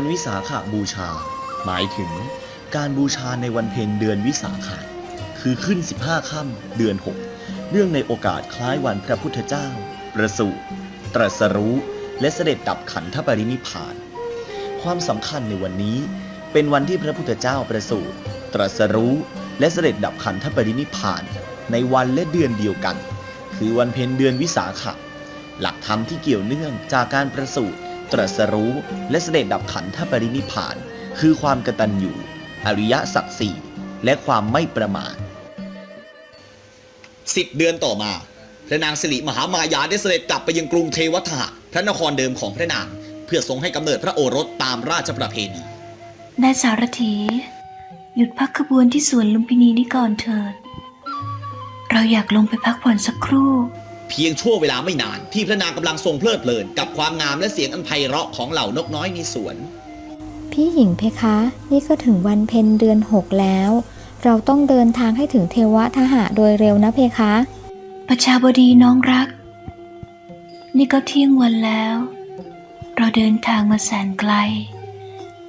วันวิสาขบูชา หมายถึงการบูชาในวันเพ็ญเดือนวิสาขะคือขึ้น 15 ค่ำเดือน 6 เนื่องในโอกาสคล้ายวันพระพุทธเจ้า ประสูติตรัสรู้ และเสด็จดับขันธปรินิพาน ความสำคัญในวันนี้ เป็นวันที่พระพุทธเจ้าประสูติตรัสรู้ และเสด็จดับขันธปรินิพพาน ในวันและเดือนเดียวกัน คือวันเพ็ญเดือนวิสาขะหลักธรรมที่เกี่ยวเนื่องจากการประสูติ ตรัสรู้และเสด็จดับขันธปรินิพาน คือความกตัญญูอริยสัจสี่และความไม่ประมาทสิบเดือนต่อมาพระนางสิริมหามายาได้เสด็จกลับไปยังกรุงเทวทหะพระนครเดิมของพระนาง เพื่อทรงให้กำเนิดพระโอรสตามราชประเพณีนายสารถีหยุดพักขบวนที่สวนลุมพินีนี่ก่อนเถิด เราอยากลงไปพักผ่อนสักครู่ เพียงชั่วเวลาไม่นาน ที่พระนางกำลังทรงเพลิดเพลิน กับความงามและเสียงอันไพเราะของเหล่านกน้อยในสวน พี่หญิงเพคะ นี่ก็ถึงวันเพ็ญเดือนหกแล้ว เราต้องเดินทางให้ถึงเทวทหะโดยเร็วนะเพคะประชาบดีน้องรัก นี่ก็เที่ยงวันแล้ว เราเดินทางมาแสนไกล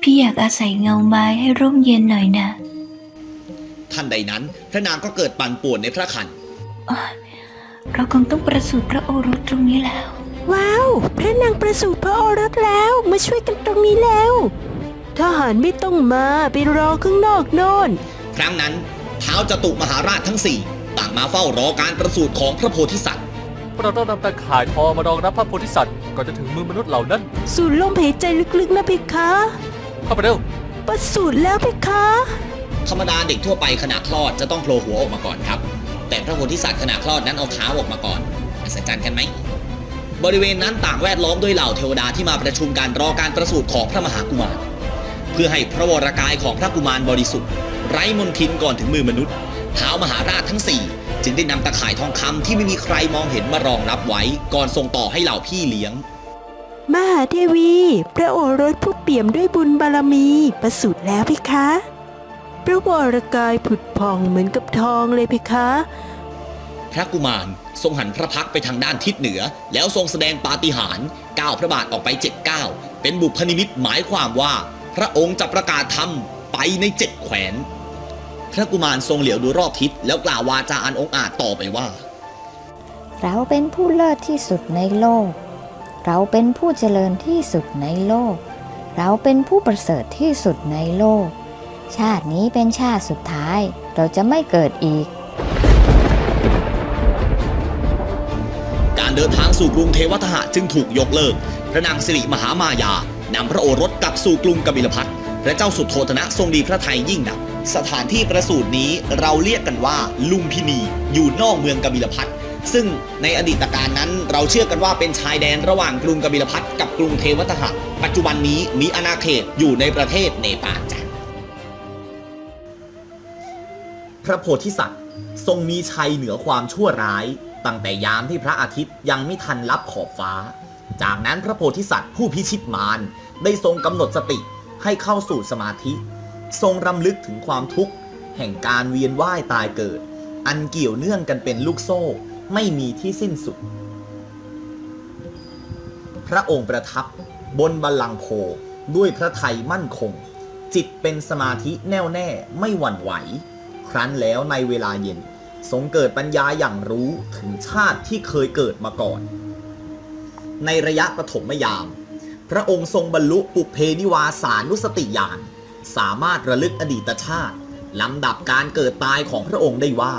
พี่อยากอาศัยเงาไม้ให้ร่มเย็นหน่อยนะ ท่านใดนั้นพระนางก็เกิดปั่นป่วนในพระคันอ๊ะ เราคงต้องประสูติพระโอรสตรงนี้แล้ว ว้าว พระนางประสูติพระโอรสแล้ว มาช่วยกันตรงนี้แล้ว ทหารไม่ต้องมาไปรอข้างนอกโน่น ครั้งนั้นเท้าวจตุมหาราชทั้งสี่ต่างมาเฝ้ารอการประสูติของพระโพธิสัตว์ เราต้องนำตะข่ายทองมารองรับพระโพธิสัตว์ก่อนจะถึงมือมนุษย์เหล่านั้น สูดลมหายใจลึกๆนะเพคะ เข้าไปเร็ว ประสูติแล้วเพคะ ธรรมดาเด็กทั่วไปขณะคลอดจะต้องโผล่หัวออกมาก่อนครับแต่ พระโพธิสัตว์ขณะคลอดนั้นเอาเท้าออกมาก่อนอัศจรรย์กันไหมบริเวณนั้นต่างแวดล้อมด้วยเหล่าเทวดาที่มาประชุมการรอการประสูติของพระมหากุมาร เพื่อให้พระวรากายของพระกุมารบริสุทธิ์ ไร้มนทินก่อนถึงมือมนุษย์เท้ามหาราชทั้ง 4 จึงได้นำตะข่ายทองคำที่ไม่มีใครมองเห็นมารองรับไว้ ก่อนส่งต่อให้เหล่าพี่เลี้ยง มหาเทวี พระโอรสผู้เปี่ยมด้วยบุญบารมีประสูติแล้วเพคะ พระวรกายผุดผ่องเหมือนกับทองเลยเพคะ พระกุมารทรงหันพระพักไปทางด้านทิศเหนือ แล้วทรงแสดงปาฏิหาริย์ก้าวพระบาทออกไปเจ็ดก้าวเป็นบุพนิมิตหมายความว่า พระองค์จะประกาศธรรมไปในเจ็ดแขวนพระกุมารทรงเหลียวดูรอบทิศแล้วกล่าววาจาอันองอาจต่อไปว่า เราเป็นผู้เลิศที่สุดในโลก เราเป็นผู้เจริญที่สุดในโลก เราเป็นผู้ประเสริฐที่สุดในโลก ชาตินี้เป็นชาติสุดท้าย เราจะไม่เกิดอีก การเดินทางสู่กรุงเทวทหะจึงถูกยกเลิก พระนางสิริมหามายานำพระโอรสกลับสู่กรุงกบิลพัทพระเจ้าสุโธธนะทรงดีพระทัยยิ่งนัก สถานที่ประสูตินี้เราเรียกกันว่า ลุมพินี อยู่นอกเมืองกบิลพัทซึ่งในอดีตการนั้นเราเชื่อกันว่าเป็นชายแดนระหว่างกรุงกบิลพัทกับกรุงเทวทหะปัจจุบันนี้มีอาณาเขตอยู่ในประเทศเนปาลจ้ะพระโพธิสัตว์ทรงมีชัยเหนือความชั่วร้าย ตั้งแต่ยามที่พระอาทิตย์ยังไม่ทันลับขอบฟ้า จากนั้นพระโพธิสัตว์ผู้พิชิตมารได้ทรงกำหนดสติให้เข้าสู่สมาธิ ทรงรำลึกถึงความทุกข์ แห่งการเวียนว่ายตายเกิด อันเกี่ยวเนื่องกันเป็นลูกโซ่ ไม่มีที่สิ้นสุด พระองค์ประทับบนบัลลังก์โพด้วยพระทัยมั่นคง จิตเป็นสมาธิแน่วแน่ไม่หวั่นไหว ครั้นแล้วในเวลาเย็น ทรงเกิดปัญญาอย่างรู้ถึงชาติที่เคยเกิดมาก่อน ในระยะปฐมยาม พระองค์ทรงบรรลุปุเพนิวาสานุสติญาณสามารถระลึกอดีตชาติลำดับการเกิดตายของพระองค์ได้ว่า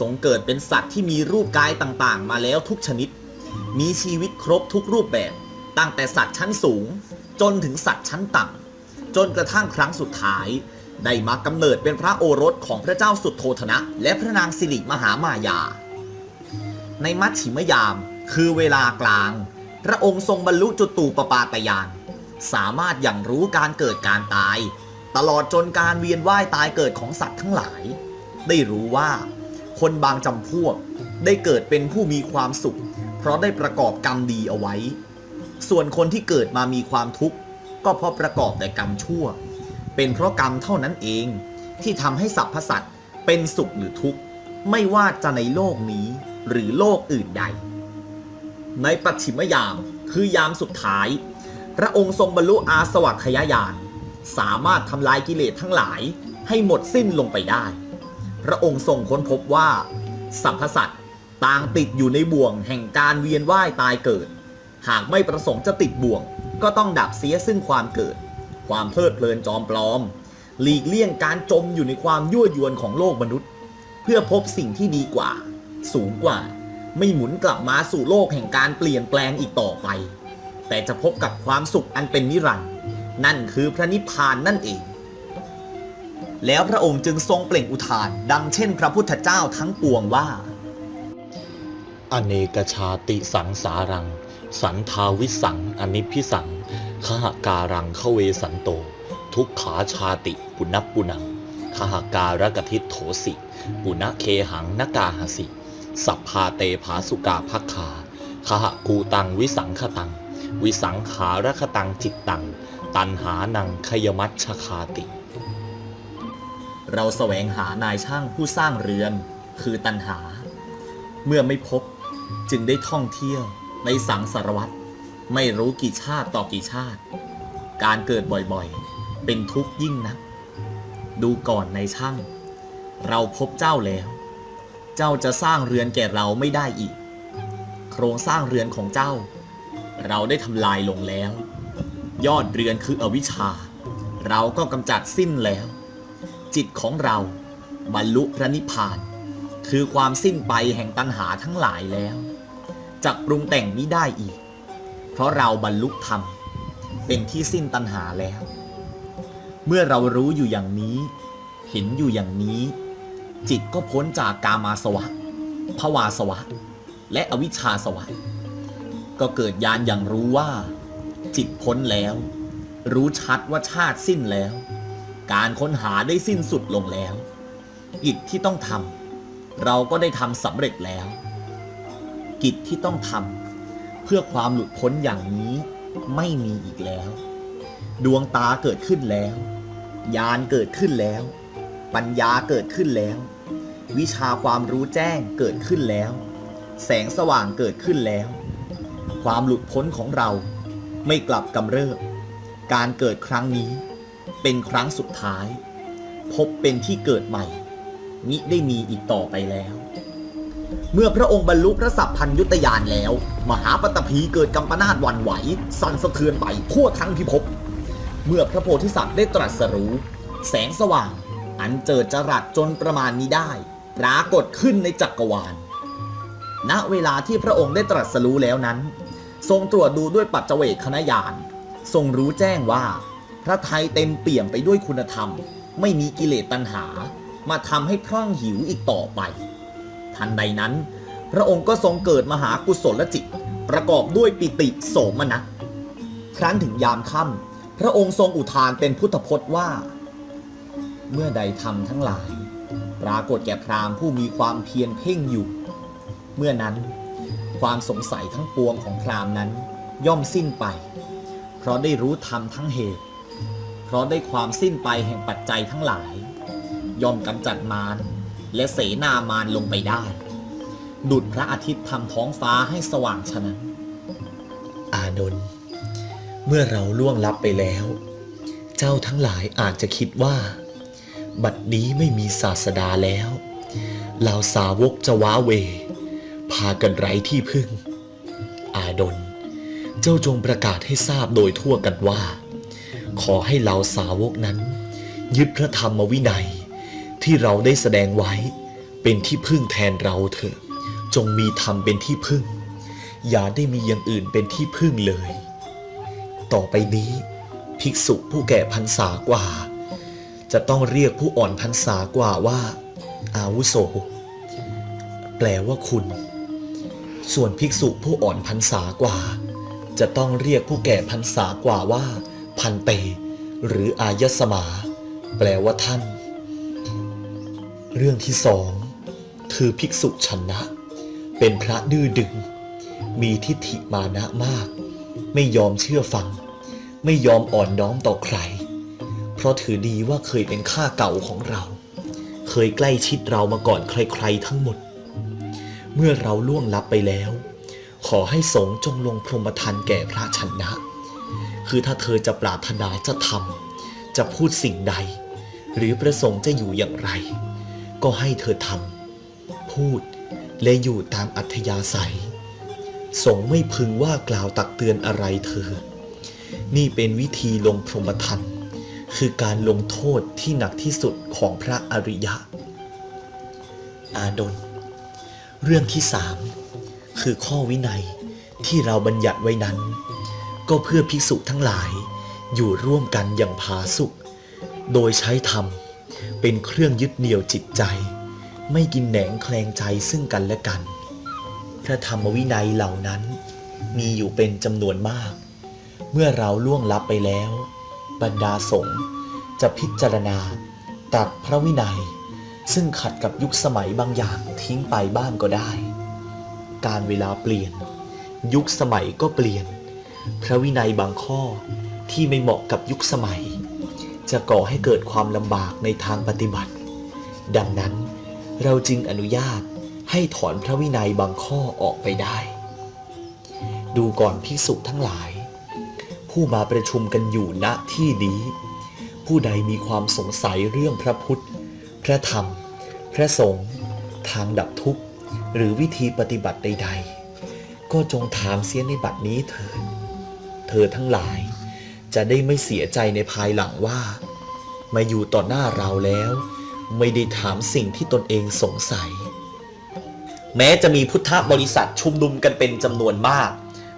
ทรงเกิดเป็นสัตว์ที่มีรูปกายต่างๆ มาแล้วทุกชนิด มีชีวิตครบทุกรูปแบบ ตั้งแต่สัตว์ชั้นสูง จนถึงสัตว์ชั้นต่ำจนกระทั่งครั้งสุดท้าย ได้มากำเนิดเป็นพระโอรสของพระเจ้าสุดโทธนะ และพระนางสิริมหามายา ในมัชชิมยาม คือเวลากลาง พระองค์ทรงบรรลุจุตูปปาตยาน สามารถอย่างรู้การเกิดการตาย ตลอดจนการเวียนว่ายตายเกิดของสัตว์ทั้งหลาย ได้รู้ว่า คนบางจำพวกได้เกิดเป็นผู้มีความสุข เพราะได้ประกอบกรรมดีเอาไว้ ส่วนคนที่เกิดมามีความทุกข์ก็เพราะประกอบแต่กรรมชั่ว เป็นเพราะกรรมเท่านั้นเอง ที่ทำให้สรรพสัตว์เป็นสุขหรือทุกข์ ไม่ว่าจะในโลกนี้หรือโลกอื่นใด ในปัจฉิมยามคือยามสุดท้าย พระองค์ทรงบรรลุอาสวัคยายาน สามารถทำลายกิเลสทั้งหลายให้หมดสิ้นลงไปได้ พระองค์ทรงค้นพบว่าสรรพสัตว์ต่างติดอยู่ในบ่วงแห่งการเวียนว่ายตายเกิด หากไม่ประสงค์จะติดบ่วง ก็ต้องดับเสียซึ่งความเกิด ความเพลิดเพลินจอมปลอม หลีกเลี่ยงการจมอยู่ในความยั่วยวนของโลกมนุษย์ เพื่อพบสิ่งที่ดีกว่า สูงกว่า ไม่หมุนกลับมาสู่โลกแห่งการเปลี่ยนแปลงอีกต่อไป แต่จะพบกับความสุขอันเป็นนิรันดร์นั่นคือพระนิพพานนั่นเอง แล้วพระองค์จึงทรงเปล่งอุทาน ดังเช่น พระพุทธเจ้าทั้งปวงว่า อเนกชาติสังสารัง สันทาวิสังอนิพิสัง ขหการังเขเวสันโต ทุกขาชาติ ปุณปุนังขหการกทิโถสิ ปุณเคหังนกาหสิ สัพพาเตภาสุกาภักขาขหกูตังวิสังขตัง วิสังขารคตังจิตตัง ตันหานังขยมัชชคาติ เราแสวงหานายช่างผู้สร้างเรือน คือตันหา เมื่อไม่พบจึงได้ท่องเที่ยวในสังสารวัตร ไม่รู้กี่ชาติต่อกี่ชาติ การเกิดบ่อยๆ เป็นทุกข์ยิ่งนัก ดูก่อนในช่าง เราพบเจ้าแล้ว เจ้าจะสร้างเรือนแก่เราไม่ได้อีก โครงสร้างเรือนของเจ้า เราได้ทำลายลงแล้ว ยอดเรือนคืออวิชชา เราก็กำจัดสิ้นแล้ว จิตของเราบรรลุพระนิพพาน คือความสิ้นไปแห่งตัณหาทั้งหลายแล้วจะปรุงแต่งนี้ได้อีก เพราะเราบรรลุธรรม เป็นที่สิ้นตัณหาแล้ว เมื่อเรารู้อยู่อย่างนี้ เห็นอยู่อย่างนี้ จิตก็พ้นจากกามาสวะภวาสวะ และอวิชชาสวะ ก็เกิดญาณอย่างรู้ว่า จิตพ้นแล้ว รู้ชัดว่าชาติสิ้นแล้ว การค้นหาได้สิ้นสุดลงแล้วกิจที่ต้องทำเราก็ได้ทำสำเร็จแล้ว กิจที่ต้องทำ พื่อความหลุดพ้นอย่างนี้ไม่มีอีกแล้ว ดวงตาเกิดขึ้นแล้ว ญาณเกิดขึ้นแล้ว ปัญญาเกิดขึ้นแล้ว วิชาความรู้แจ้งเกิดขึ้นแล้ว แสงสว่างเกิดขึ้นแล้ว ความหลุดพ้นของเราไม่กลับกำเริบ การเกิดครั้งนี้เป็นครั้งสุดท้าย พบเป็นที่เกิดใหม่มิได้มีอีกต่อไปแล้ว เมื่อพระองค์บรรลุพระสัพพัญยุตยานแล้ว มหาปตพีเกิดกำปนาตวันไหว สั่นสะเทือนไปทั่วทั้งพิภพเมื่อพระโพธิสัตว์ได้ตรัสรู้ แสงสว่าง อันเจิดจรัสจนประมาณนี้ได้ ปรากฏขึ้นในจักรวาล ณเวลาที่พระองค์ได้ตรัสรู้แล้วนั้น ทรงตรวจดูด้วยปัจเจกคณญาณทรงรู้แจ้งว่า พระไทยเต็มเปี่ยมไปด้วยคุณธรรม ไม่มีกิเลสตัณหา มาทำให้พร่องหิวอีกต่อไป ทันใดนั้น พระองค์ก็ทรงเกิดมหากุศลจิต ประกอบด้วยปิติโสมนัสครั้นถึงยามค่ำพระองค์ทรงอุทานเป็นพุทธพจน์ว่า เมื่อใดธรรมทั้งหลาย ปรากฏแก่พราหมณ์ผู้มีความเพียรเพ่งอยู่ เมื่อนั้น ความสงสัยทั้งปวงของพราหมณ์นั้น ย่อมสิ้นไป เพราะได้รู้ธรรมทั้งเหตุ เพราะได้ความสิ้นไปแห่งปัจจัยทั้งหลาย ย่อมกำจัดมาร และเสนามารลงไปได้ ดุดพระอาทิตย์ทำท้องฟ้าให้สว่างฉะนั้น อานนท์เมื่อเราล่วงลับไปแล้ว เจ้าทั้งหลายอาจจะคิดว่า บัดนี้ไม่มีศาสดาแล้วเหล่าสาวกจะว้าเว พากันไร้ที่พึ่ง อาดนเจ้าจงประกาศให้ทราบโดยทั่วกันว่า ขอให้เหล่าสาวกนั้น ยึดพระธรรมวินัย ที่เราได้แสดงไว้ เป็นที่พึ่งแทนเราเถอะ จงมีธรรมเป็นที่พึ่ง อย่าได้มีอย่างอื่นเป็นที่พึ่งเลย ต่อไปนี้ ภิกษุผู้แก่พรรษากว่า จะต้องเรียกผู้อ่อนพรรษากว่าว่า อาวุโส แปลว่าคุณ ส่วนภิกษุผู้อ่อนพรรษากว่า จะต้องเรียกผู้แก่พรรษากว่าว่า พันเต หรืออายสมา แปลว่าท่าน เรื่องที่สองคือภิกษุชนะ เป็นพระดื้อดึง มีทิฏฐิมานะมาก ไม่ยอมเชื่อฟัง ไม่ยอมอ่อนน้อมต่อใคร เพราะถือดีว่าเคยเป็นข้าเก่าของเรา เคยใกล้ชิดเรามาก่อนใครๆทั้งหมด เมื่อเราล่วงลับไปแล้ว ขอให้สงฆ์จงลงพรหมทันแก่พระชนะ คือถ้าเธอจะปรารถนาจะทำจะพูดสิ่งใด หรือประสงค์จะอยู่อย่างไร ก็ให้เธอทำพูดและอยู่ตามอัธยาศัยสงไม่พึงว่ากล่าวตักเตือนอะไรเธอ นี่เป็นวิธีลงพรหมทันคือการลงโทษที่หนักที่สุดของพระอริยะ อาดนเรื่องที่สามคือข้อวินัยที่เราบัญญัติไว้นั้น ก็เพื่อภิกษุทั้งหลายอยู่ร่วมกันอย่างผาสุกโดยใช้ธรรม เป็นเครื่องยึดเหนี่ยวจิตใจ ไม่กินแหนงแคลงใจซึ่งกันและกัน พระธรรมวินัยเหล่านั้น มีอยู่เป็นจำนวนมาก เมื่อเราล่วงลับไปแล้ว บรรดาสงฆ์จะพิจารณาตัดพระวินัย ซึ่งขัดกับยุคสมัยบางอย่างทิ้งไปบ้างก็ได้ การเวลาเปลี่ยน ยุคสมัยก็เปลี่ยน พระวินัยบางข้อที่ไม่เหมาะกับยุคสมัย จะก่อให้เกิดความลำบากในทางปฏิบัติ ดังนั้นเราจึงอนุญาตให้ถอนพระวินัยบางข้อออกไปได้ ดูก่อนภิกษุทั้งหลาย ผู้มาประชุมกันอยู่ณที่นี้ ผู้ใดมีความสงสัยเรื่องพระพุทธ พระธรรม พระสงฆ์ทางดับทุกข์ หรือวิธีปฏิบัติใด ๆ ก็จงถามเสียในบัดนี้เถิดเธอทั้งหลาย จะได้ไม่เสียใจในภายหลังว่า มาอยู่ต่อหน้าเราแล้ว ไม่ได้ถามสิ่งที่ตนเองสงสัย แม้จะมีพุทธบริษัทชุมนุมกันเป็นจำนวนมาก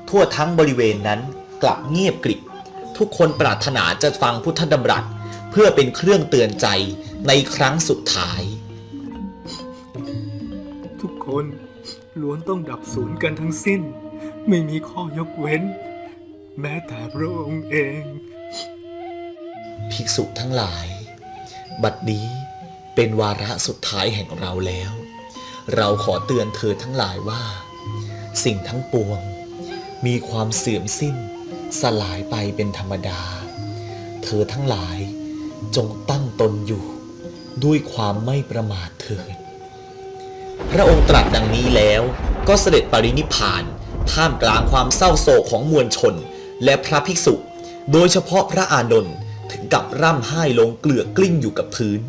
ทั่วทั้งบริเวณนั้นกลับเงียบกริบทุกคนปรารถนาจะฟังพุทธดำรัสเพื่อเป็นเครื่องเตือนใจในครั้งสุดท้าย ทุกคนล้วนต้องดับสูญกันทั้งสิ้น ไม่มีข้อยกเว้น แม้แต่พระองค์เอง ภิกษุทั้งหลาย บัดนี้เป็นวาระสุดท้ายแห่งเราแล้ว เราขอเตือนเธอทั้งหลายว่า สิ่งทั้งปวง มีความเสื่อมสิ้น สลายไปเป็นธรรมดา เธอทั้งหลายจงตั้งตนอยู่ ด้วยความไม่ประมาทเถิดพระองค์ตรัสดังนี้แล้วก็เสด็จปรินิพพานท่ามกลางความเศร้าโศกของมวลชน และพระภิกษุ โดยเฉพาะพระอานนท์ถึงกับร่ำไห้ลงเกลือกกลิ้งอยู่กับพื้น